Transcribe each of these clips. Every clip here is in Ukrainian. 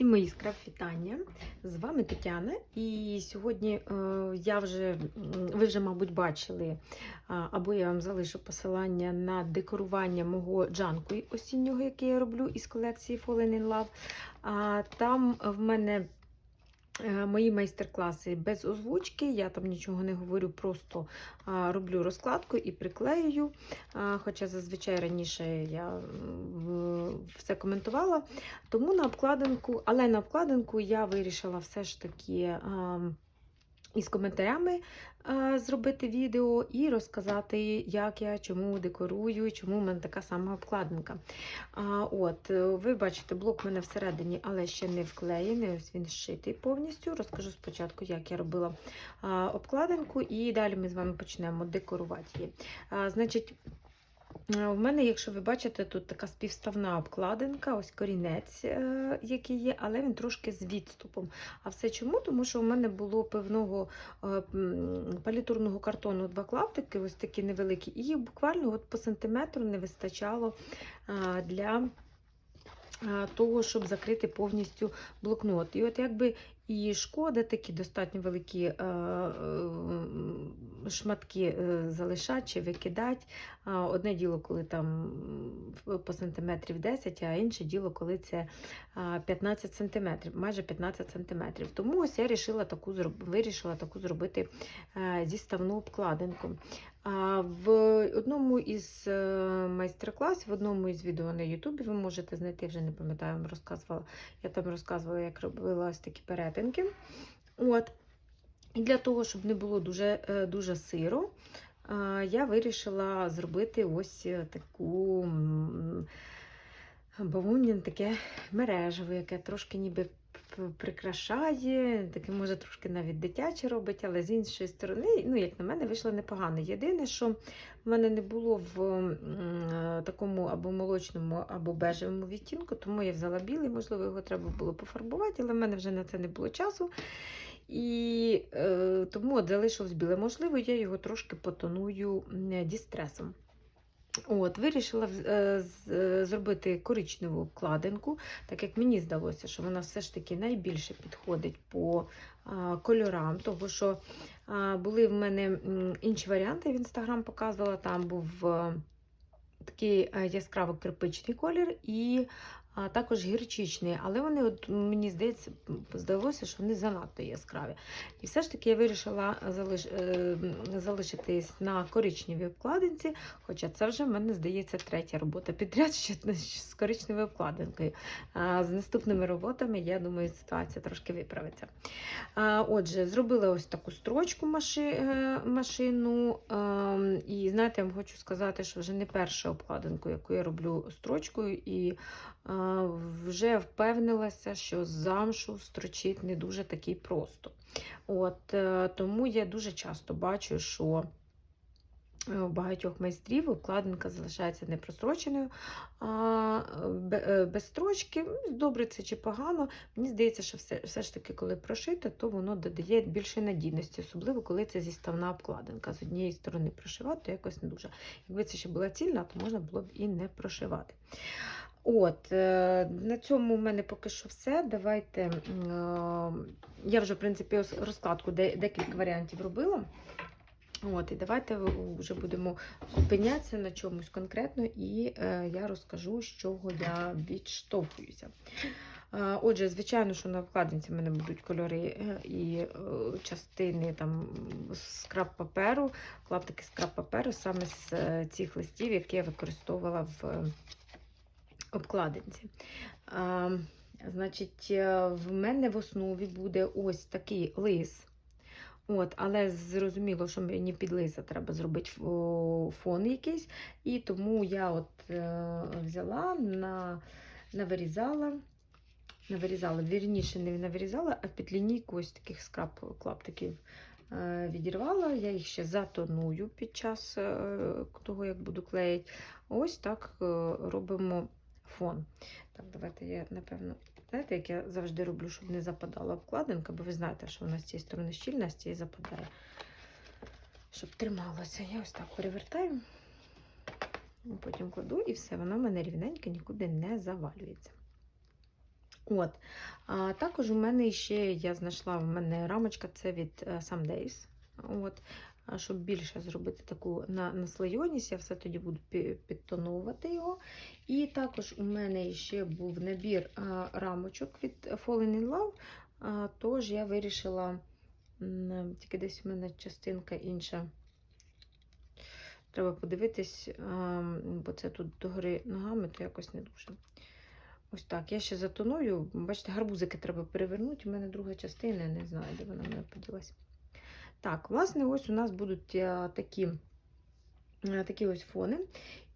Всім мої скраб вітання. З вами Тетяна. І сьогодні е, я вже, ви вже, мабуть, бачили, а, або я вам залишу посилання на декорування мого джанку осіннього, який я роблю із колекції Fallen in Love. А, там в мене е, мої майстер-класи без озвучки. Я там нічого не говорю, просто роблю розкладку і приклеюю. Хоча зазвичай раніше я все коментувала. Тому на обкладинку, але на обкладинку я вирішила все ж таки із коментарями а, зробити відео і розказати, як я чому декорую, чому в мене така сама обкладинка. А, от, е, ви бачите, блок в мене всередині, але ще не вклеєний. Ось він зшитий повністю. Розкажу спочатку, як я робила а, обкладинку, і далі ми з вами почнемо декорувати її. А, значить, Е, У мене, якщо ви бачите, тут така співставна обкладинка, ось корінець, е, який є, але він трошки з відступом. А все чому? Тому що у мене було певного е, палітурного картону два клаптики, ось такі невеликі, і буквально от по сантиметру не вистачало е, для е, того, щоб закрити повністю блокнот. І от якби і шкода, такі достатньо великі е, е, шматки е, залишати чи викидати. Одне діло, коли там по сантиметрів 10, а інше діло, коли це а, 15 сантиметрів, майже 15 сантиметрів. Тому ось я вирішила таку, вирішила таку зробити е, зіставну обкладинку. А В одному із е, майстер-класів, в одному із відео на Ютубі ви можете знайти, вже не пам'ятаю, вам розказувала. Я там розказувала, як робила ось такі перетинки. От. І для того, щоб не було дуже, е, дуже сиро, е, я вирішила зробити ось е, таку бавовняне таке мережево, яке трошки ніби прикрашає, таке може трошки навіть дитяче робить, але з іншої сторони, ну, як на мене, вийшло непогано. Єдине, що в мене не було в е, такому або молочному, або бежевому відтінку, тому я взяла білий, можливо, його треба було пофарбувати, але в мене вже на це не було часу. І е, тому от залишилось біле. Можливо, я його трошки потоную дістресом. От, Вирішила е, е, зробити коричневу обкладинку, так як мені здалося, що вона все ж таки найбільше підходить по кольорам, тому що були в мене інші варіанти, в інстаграм показувала, там був е, такий яскраво кирпичний колір і а, також гірчичний, але вони, от, мені здається, здалося, що вони занадто яскраві. І все ж таки я вирішила залиш... е, залишитись на коричневій обкладинці, хоча це вже в мене здається третя робота підряд ще з коричневою обкладинкою. А, З наступними роботами, я думаю, ситуація трошки виправиться. А, Отже, зробила ось таку строчку маши... е, машину. ем, І знаєте, я вам хочу сказати, що вже не перша обкладинку, яку я роблю строчкою, і а, вже впевнилася, що замшу строчить не дуже такий просто. От, е, Тому я дуже часто бачу, що е, у багатьох майстрів обкладинка залишається непростроченою, а е, без строчки. Добре це чи погано. Мені здається, що все, все ж таки, коли прошите, то воно додає більше надійності, особливо коли це зіставна обкладинка. З однієї сторони прошивати, то якось не дуже. Якби це ще була цільна, то можна було б і не прошивати. От, е, на цьому в мене поки що все. Давайте. е, Я вже, в принципі, розкладку декілька варіантів робила. От, і давайте вже будемо зупинятися на чомусь конкретно, і е, я розкажу, з чого я відштовхуюся. Отже, звичайно, що на обкладинці в мене будуть кольори і частини там скраб паперу, клаптики скраб паперу саме з цих листів, які я використовувала в обкладинці. А, Значить, е, в мене в основі буде ось такий лис. От, але зрозуміло, що мені під лиса треба зробити фон якийсь. І тому я от е, взяла, на, навирізала, навирізала, вірніше не навирізала, а під лінійку ось таких скраб клаптиків е, відірвала. Я їх ще затоную під час е, того, як буду клеїти. Ось так е, робимо фон. Так, давайте я, напевно, знаєте, як я завжди роблю, щоб не западала обкладинка, бо ви знаєте, що вона з цієї сторони щільна, з цієї западає. Щоб трималося. Я ось так перевертаю, потім кладу і все, вона в мене рівненько нікуди не завалюється. От. А також у мене ще я знайшла в мене рамочка, це від е, Some Days. От. Щоб більше зробити таку на, наслойоність, я все тоді буду підтонувати його. І також у мене ще був набір рамочок від Fallen in Love. Тож я вирішила, тільки десь у мене частинка інша. Треба подивитись, бо це тут догори ногами, то якось не дуже. Ось так. Я ще затоную. Бачите, гарбузики треба перевернути. У мене друга частина, не знаю, де вона в мене поділася. Так, власне, ось у нас будуть е, такі, е, такі ось фони.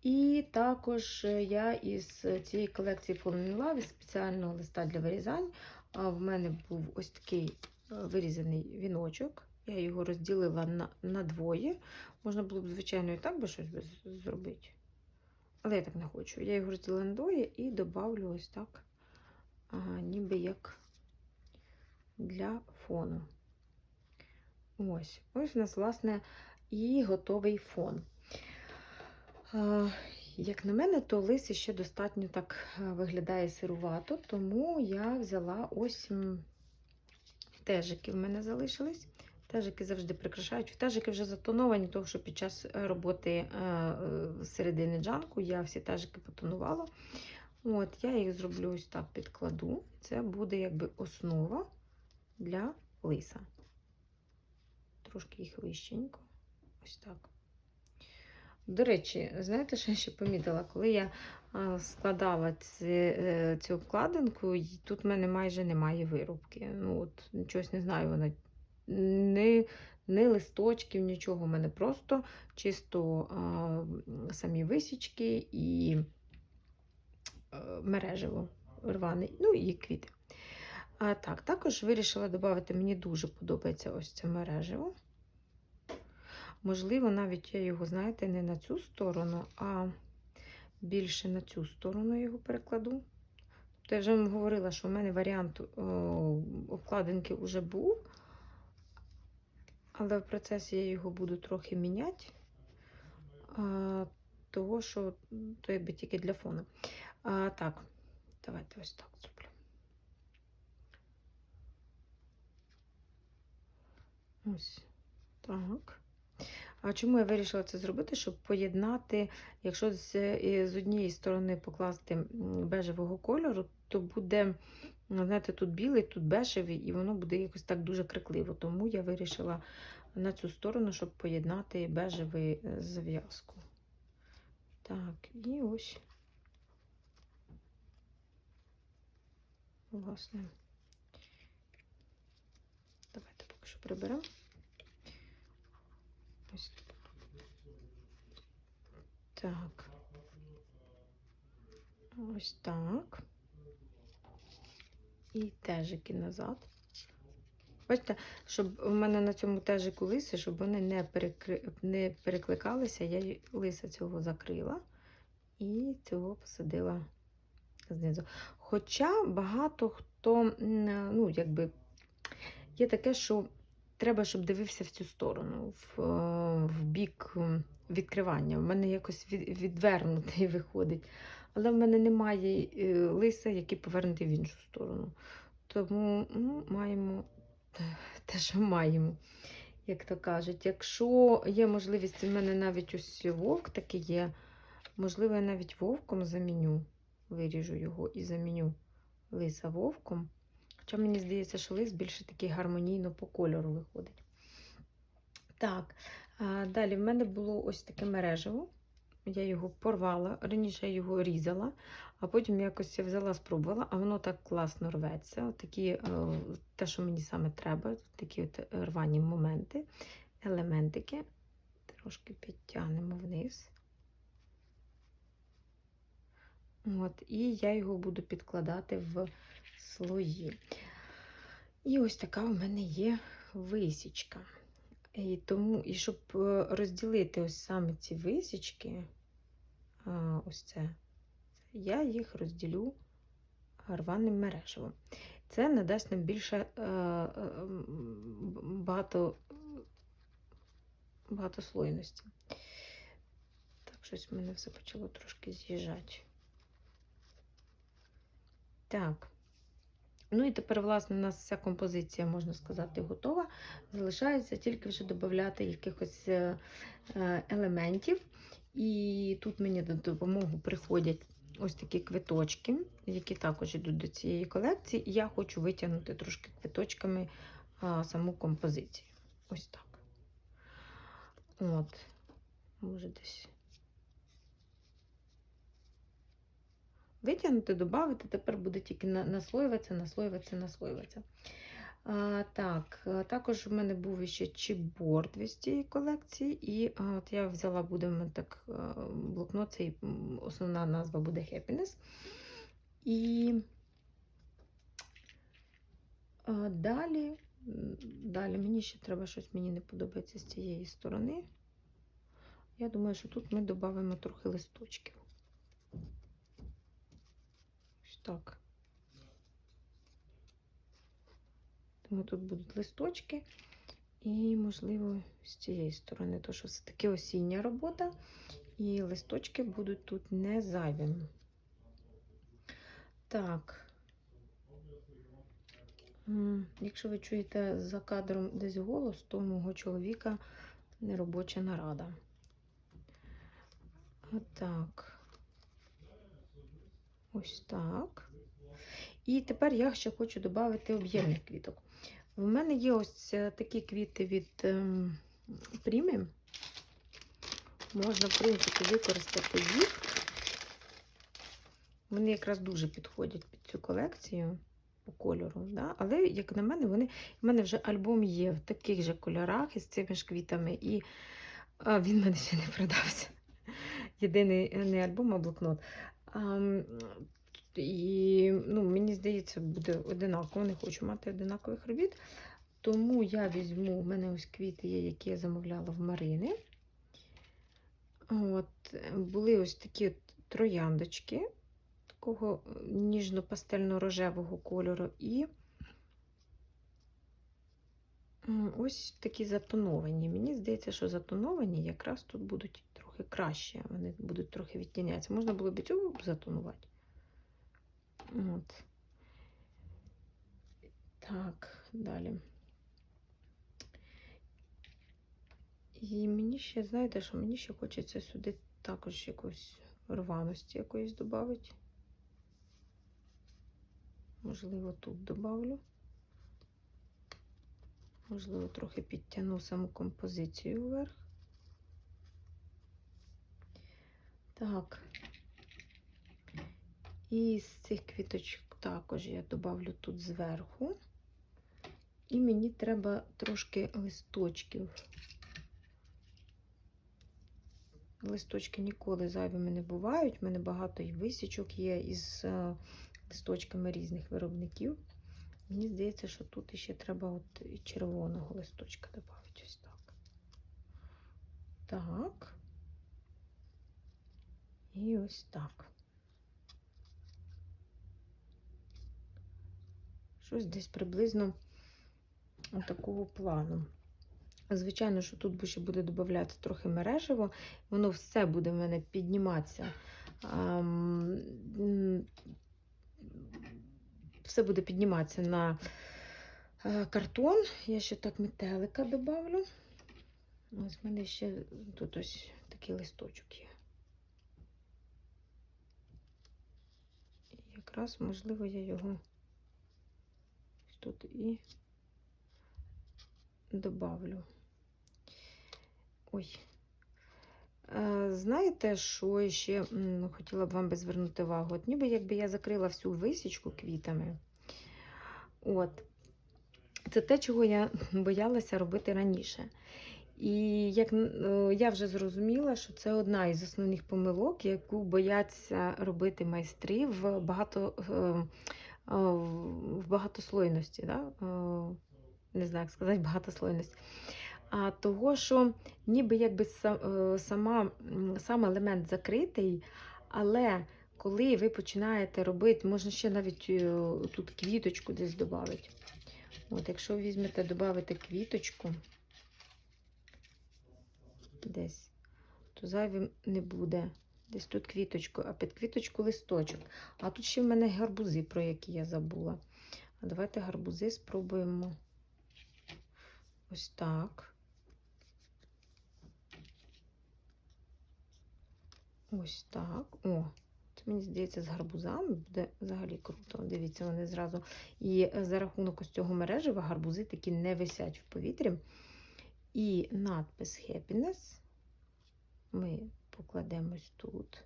І також е, я із цієї колекції Fallen Love, із спеціального листа для вирізань. В мене був ось такий вирізаний віночок. Я його розділила на, на двоє. Можна було б, звичайно, і так би щось зробити. Але я так не хочу. Я його розділила на двоє і добавлю ось так, ніби як для фону. Ось, ось у нас, власне, і готовий фон. Як на мене, то лисий ще достатньо так е, виглядає сирувато, тому я взяла ось тежики в мене залишились. Тежики завжди прикрашають. Тежики вже затоновані, тому що під час е, роботи е, середини джанку я всі тежики потонувала. От, я їх зроблю ось так, підкладу. Це буде якби основа для лиса. Трошки їх вищенько. Ось так. До речі, знаєте, що я ще помітила? Коли я складала ці, е, цю обкладинку, тут в мене майже немає вирубки. Ну, от, чогось не знаю, вона не, не листочків, нічого. У мене просто чисто а, самі висічки і е, мережево рваний, ну і квіти. А, так, також вирішила додати, мені дуже подобається ось це мережево. Можливо, навіть я його, знаєте, не на цю сторону, а більше на цю сторону його перекладу. Тобто я вже вам говорила, що в мене варіант о, обкладинки вже був, але в процесі я його буду трохи міняти, а, того, що то якби тільки для фону. А, так, давайте ось так зроблю. Ось так. А чому я вирішила це зробити? Щоб поєднати, якщо з, з однієї сторони покласти бежевого кольору, то буде, ну, знаєте, тут білий, тут бежевий, і воно буде якось так дуже крикливо. Тому я вирішила на цю сторону, щоб поєднати бежевий е, зав'язку. Так, і ось. Власне. Давайте поки що приберемо. Ось. Так. Ось так. І тежики назад. Бачите, щоб у мене на цьому тежику лиси, щоб вони не, перекри... не перекликалися, я лиса цього закрила і цього посадила знизу. Хоча багато хто, ну, якби, є таке, що треба, щоб дивився в цю сторону, в, е, в бік відкривання. У мене якось від, відвернутий виходить. Але в мене немає е, лиса, який повернутий в іншу сторону. Тому ну, маємо те, що маємо, як то кажуть. Якщо є можливість, у мене навіть ось вовк такий є. Можливо, я навіть вовком заміню, виріжу його і заміню лиса вовком. Хоча мені здається, що лис більше такий гармонійно по кольору виходить. Так, далі в мене було ось таке мережево. Я його порвала, раніше я його різала, а потім якось я взяла, спробувала, а воно так класно рветься. Такі, е, те, що мені саме треба, такі от рвані моменти, елементики. Трошки підтягнемо вниз. От, і я його буду підкладати в слої. І ось така у мене є висічка. І тому, і щоб е, розділити ось саме ці висічки, ось це, я їх розділю рваним мережевом. Це надасть нам більше е, е, багато, багатослойності. Так, щось в мене все почало трошки з'їжджати. Так. Ну і тепер, власне, у нас вся композиція, можна сказати, готова. Залишається тільки вже додати якихось е, е, елементів. І тут мені до допомогу приходять ось такі квиточки, які також йдуть до цієї колекції. І я хочу витягнути трошки квиточками саму композицію. Ось так. От, може десь. Витягнути, додати, тепер буде тільки наслоюватися, наслоюватися, наслоюватися. А, так, також в мене був ще чіпборд від цієї колекції, і а, от я взяла, буде мене так блокнот, цей основна назва буде Happiness. І а, далі, далі мені ще треба щось мені не подобається з цієї сторони. Я думаю, що тут ми додамо трохи листочків. Ось так. Тому тут будуть листочки. І, можливо, з цієї сторони, то що це таки осіння робота, і листочки будуть тут не зайвими. Так. Якщо ви чуєте за кадром десь голос, то мого чоловіка неробоча нарада. Отак. Ось так. І тепер я ще хочу додати об'ємних квіток. У мене є ось е, такі квіти від ем, Prime. Можна, в принципі, використати їх. Вони якраз дуже підходять під цю колекцію по кольору. Да? Але, як на мене, вони, в мене вже альбом є в таких же кольорах із цими ж квітами, і а, він в мене ще не продався. Єдиний е, не альбом, а блокнот. І ну, мені здається, буде одинаково. Не хочу мати одинакових робіт. Тому я візьму, в мене ось квіти є, які я замовляла в Марини. От, були ось такі трояндочки такого ніжно-пастельно-рожевого кольору. І ось такі затоновані. Мені здається, що затоновані якраз тут будуть трохи краще. Вони будуть трохи відтінятися. Можна було б і цю затонувати. От. Так, далі. І мені ще, знаєте, що мені ще хочеться сюди також якусь рваності якоїсь додати. Можливо, тут добавлю. Можливо, трохи підтягну саму композицію вверх. Так. І з цих квіточок також я добавлю тут зверху. І мені треба трошки листочків. Листочки ніколи зайвими не бувають. У мене багато і висічок є із е, листочками різних виробників. Мені здається, що тут ще треба от червоного листочка додати. Ось так. Так. І ось так. Щось десь приблизно такого плану. Звичайно, що тут ще буде додатися трохи мережево, воно все буде в мене підніматися. Все буде підніматися на е, картон. Я ще так метелика добавлю. Ось в мене ще тут ось такий листочок є. І якраз, можливо, я його тут і добавлю. Ой. Е, Знаєте, що ще хотіла б вам би звернути увагу? От ніби якби я закрила всю висічку квітами. От. Це те, чого я боялася робити раніше. І як е, я вже зрозуміла, що це одна із основних помилок, яку бояться робити майстри в багато е, в багатослойності. Да? Не знаю, як сказати, багатослойності. А того, що ніби якби е, сама, сам елемент закритий, але коли ви починаєте робити, можна ще навіть е, тут квіточку десь додати. От, якщо візьмете, додати квіточку десь, то зайвим не буде. Десь тут квіточку, а під квіточку листочок. А тут ще в мене гарбузи, про які я забула. Давайте гарбузи спробуємо ось так. Ось так. О, це мені здається, з гарбузами буде взагалі круто. Дивіться, вони зразу. І е, за рахунок ось цього мережева гарбузи такі не висять в повітрі. І надпис Happiness ми покладемо ось тут.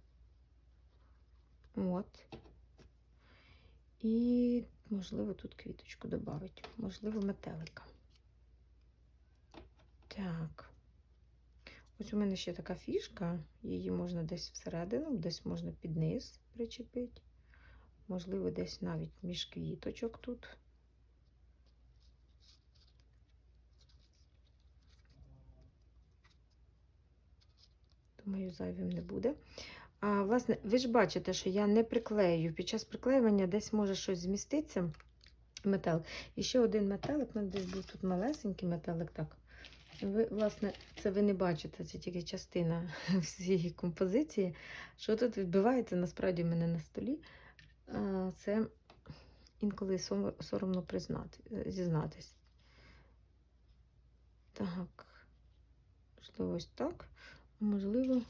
От. І, можливо, тут квіточку додати. Можливо, метелика. Так. Ось у мене ще така фішка. Її можна десь всередину, десь можна під низ причепити. Можливо, десь навіть між квіточок тут. Думаю, зайвим не буде. А, власне, ви ж бачите, що я не приклею. Під час приклеювання десь може щось зміститися. Метел. І ще один метелик, у мене десь був тут малесенький метелик. так. Ви, власне, це ви не бачите, це тільки частина всієї композиції. Що тут відбувається, насправді в мене на столі. Це інколи соромно признати, зізнатись. Так, можливо, ось так. Можливо,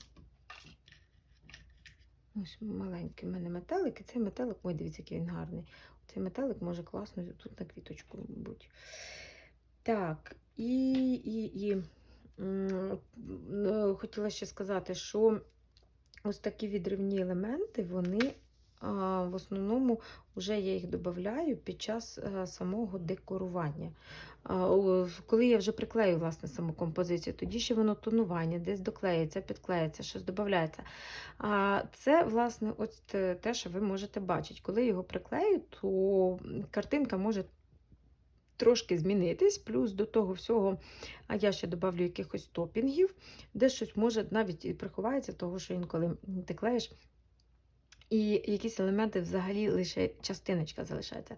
ось маленький в мене метелик, і цей метелик, ой, дивіться, який він гарний. Цей метелик може класно тут на квіточку бути. Так, і, і, і е, хотіла ще сказати, що ось такі відривні елементи, вони в основному вже я їх додаю під час е, самого декорування. Коли я вже приклею власне саму композицію, тоді ще воно тонування, десь доклеїться, підклеїться, щось додається. А це, власне, те, те, що ви можете бачити. Коли його приклею, то картинка може трошки змінитись. Плюс до того всього, а я ще додавлю якихось топінгів, де щось може навіть і приховається, того що інколи ти клеїш. І якісь елементи взагалі лише частиночка залишається.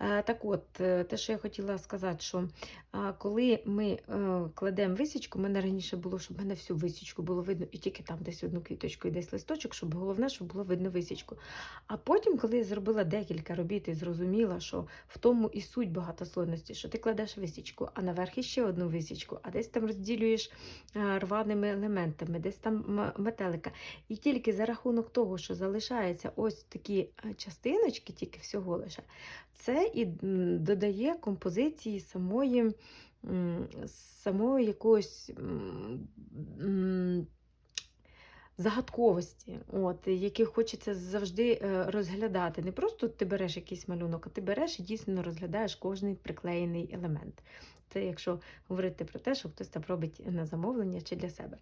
Е, Так от, е, те, що я хотіла сказати, що коли ми е, кладемо висічку, в мене раніше було, щоб в мене всю висічку було видно, і тільки там десь одну квіточку і десь листочок, щоб головне, щоб було видно висічку. А потім, коли я зробила декілька робіт і зрозуміла, що в тому і суть багатослойності, що ти кладеш висічку, а наверх іще одну висічку, а десь там розділюєш рваними елементами, десь там метелика. І тільки за рахунок того, що залишається ось такі е, частиночки, тільки всього лише, це і додає композиції самої, самої якоїсь. Загадковості, от, які хочеться завжди е, розглядати. Не просто ти береш якийсь малюнок, а ти береш і дійсно розглядаєш кожний приклеєний елемент. Це якщо говорити про те, що хтось там робить на замовлення чи для себе.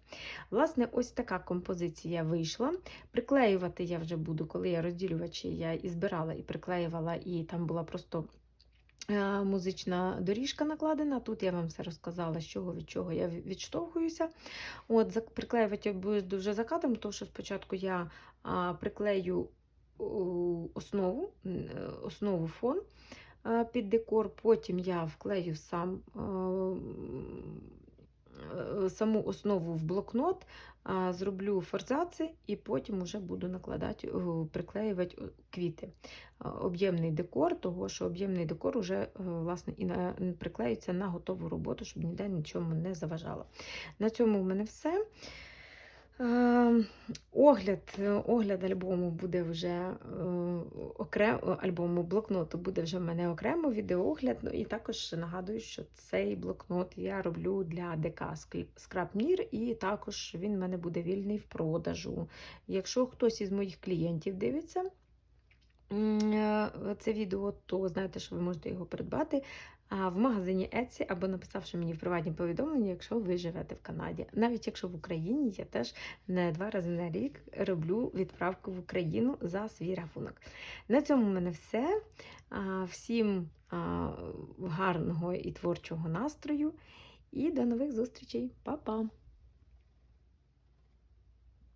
Власне, ось така композиція вийшла. Приклеювати я вже буду, коли я розділювачі я і збирала, і приклеювала, і там була просто. Е, Музична доріжка накладена. Тут я вам все розказала, з чого від чого я відштовхуюся. От, Приклеювати я буду вже тому що спочатку я приклею основу, е, основу фон під декор, потім я вклею сам, е, саму основу в блокнот, зроблю форзаци і потім вже буду накладати, приклеювати квіти. Об'ємний декор, того що об'ємний декор вже власне і приклеюється на готову роботу, щоб ніде нічому не заважало. На цьому в мене все. Е, Огляд, огляд альбому буде вже окремо альбому блокноту буде вже в мене окремо відеоогляд. Ну і також нагадую, що цей блокнот я роблю для ДК Mir, і також він в мене буде вільний в продажу. Якщо хтось із моїх клієнтів дивиться е, це відео, то знаєте, що ви можете його придбати в магазині Etsy або написавши мені в приватні повідомлення, якщо ви живете в Канаді. Навіть якщо в Україні я теж не два рази на рік роблю відправку в Україну за свій рахунок. На цьому в мене все. Всім гарного і творчого настрою. І до нових зустрічей. Па-па!